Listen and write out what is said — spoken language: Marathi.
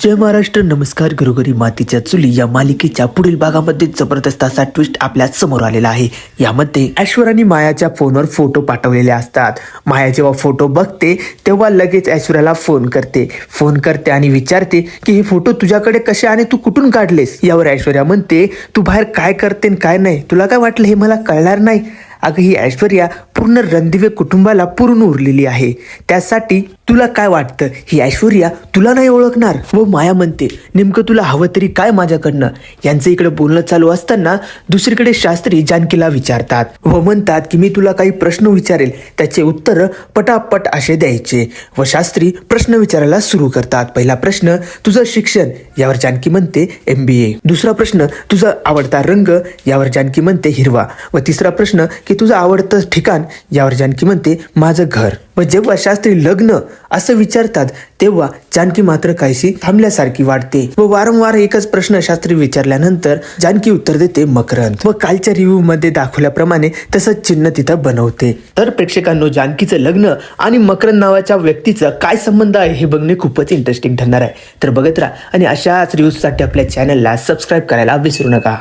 जय महाराष्ट्र नमस्कार घरोघरी मातीच्या चुली या मालिकेच्या पुढील भागामध्ये जबरदस्त असा ट्विस्ट आपल्यासमोर आलेला आहे. यामध्ये ऐश्वर आणि मायाच्या फोनवर फोटो पाठवलेले असतात. माया जेव्हा फोटो बघते तेव्हा लगेच ऐश्वर्याला फोन करते. फोन करते आणि विचारते की हे फोटो तुझ्याकडे कसे आणि तू कुठून काढलेस? यावर ऐश्वर्या म्हणते तू बाहेर काय करते आणि काय नाही? तुला काय वाटलं हे मला कळणार नाही? अगं ही ऐश्वर्या पूर्ण रणदिवे कुटुंबाला पूर्ण उरलेली आहे. त्यासाठी तुला काय वाटतं? ही ऐश्वर्या तुला नाही ओळखणार? व माया म्हणते नेमकं तुला हवं तरी काय माझ्याकडनं? यांचं इकडे बोलणं चालू असताना दुसरीकडे शास्त्री जानकीला विचारतात. व म्हणतात की मी तुला काही प्रश्न विचारेल. त्याचे उत्तर पटापट असे द्यायचे. व शास्त्री प्रश्न विचारायला सुरू करतात. पहिला प्रश्न तुझं शिक्षण? यावर जानकी म्हणते एम बी ए. दुसरा प्रश्न तुझा आवडता रंग? यावर जानकी म्हणते हिरवा. व तिसरा प्रश्न की तुझं आवडतं ठिकाण? यावर जानकी म्हणते माझं घर. व जेव्हा शास्त्री लग्न असं विचारतात तेव्हा जानकी मात्र काहीशी थांबल्यासारखी वाटते व वारंवार एकच प्रश्न शास्त्री विचारल्यानंतर जानकी उत्तर देते मकरंद. व कालच्या रिव्ह्यू मध्ये दाखवल्याप्रमाणे तसंच चिन्ह तिथं बनवते. तर प्रेक्षकांनो जानकीचं लग्न आणि मकरंद नावाच्या व्यक्तीचं काय संबंध आहे हे बघणे खूपच इंटरेस्टिंग ठरणार आहे. तर बघत राहा आणि अशाच रिव्ह्यूजसाठी आपल्या चॅनलला सबस्क्राईब करायला विसरू नका.